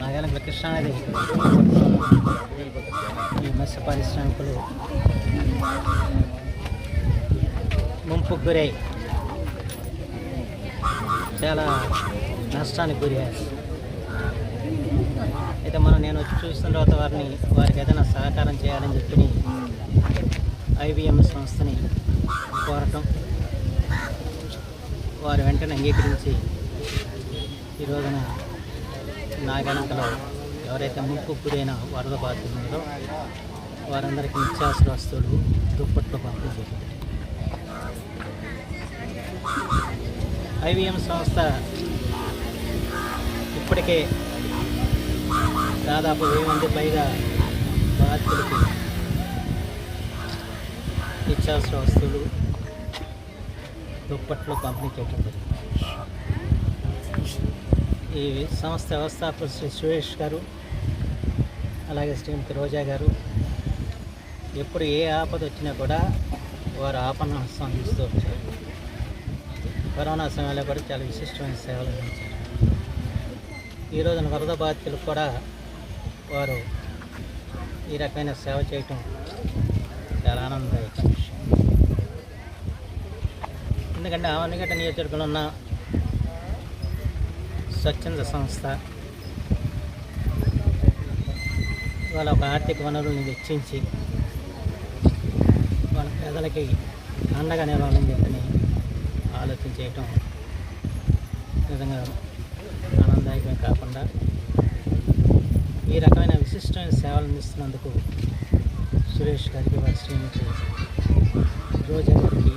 నాగాలంలో కృష్ణానది. ఈ మత్స్య పారిశ్రామికులు. ముంపుకు గురై. చాలా నష్టానికి గురయ్యారు అయితే మనం నేను వచ్చి చూసిన తర్వాత వారిని వారికి ఏదైనా సహకారం చేయాలని చెప్పి ఐబిఎం సంస్థని కోరటం వారు వెంటనే అంగీకరించి ఈ రోజున నాగనంకలో ఎవరైతే ముప్పు గురైన వరద బాధితులు ఉందో వారందరికీ నిత్యావసర వస్తువులు దుప్పట్లు పంపిణీ జరిగింది ఐవిఎం సంస్థ ఇప్పటికే దాదాపు వెయ్యి మంది పైగా బాధితులకి నిత్యావసర వస్తువులు దుప్పట్లు పంపిణీ చేయడం జరిగింది. ఈ సంస్థ వ్యవస్థాపకులు శ్రీ సురేష్ గారు అలాగే శ్రీమతి రోజా గారు. ఎప్పుడు ఏ ఆపద వచ్చినా కూడా వారు ఆపణ స్పందిస్తూ వచ్చారు. కరోనా సమయంలో కూడా చాలా విశిష్టమైన సేవలు అందించారు. ఈ రోజున వరద బాధితులకు కూడా వారు ఈ రకమైన సేవ చేయటం చాలా ఆనందదాయక విషయం. ఎందుకంటే ఆవన్నగడ్డ నియోజకవర్గంలో ఉన్న స్వచ్ఛంద సంస్థ. వాళ్ళ ఒక ఆర్థిక వనరుల్ని వెచ్చించి వాళ్ళ పేదలకి అండగా నిలవాలని చెప్పని ఆలోచన చేయటం నిజంగా ఆనందదాయకమే కాకుండా ఈ రకమైన విశిష్టమైన సేవలు అందిస్తున్నందుకు సురేష్ గారికి వారి శ్రీమతి రోజా గారికి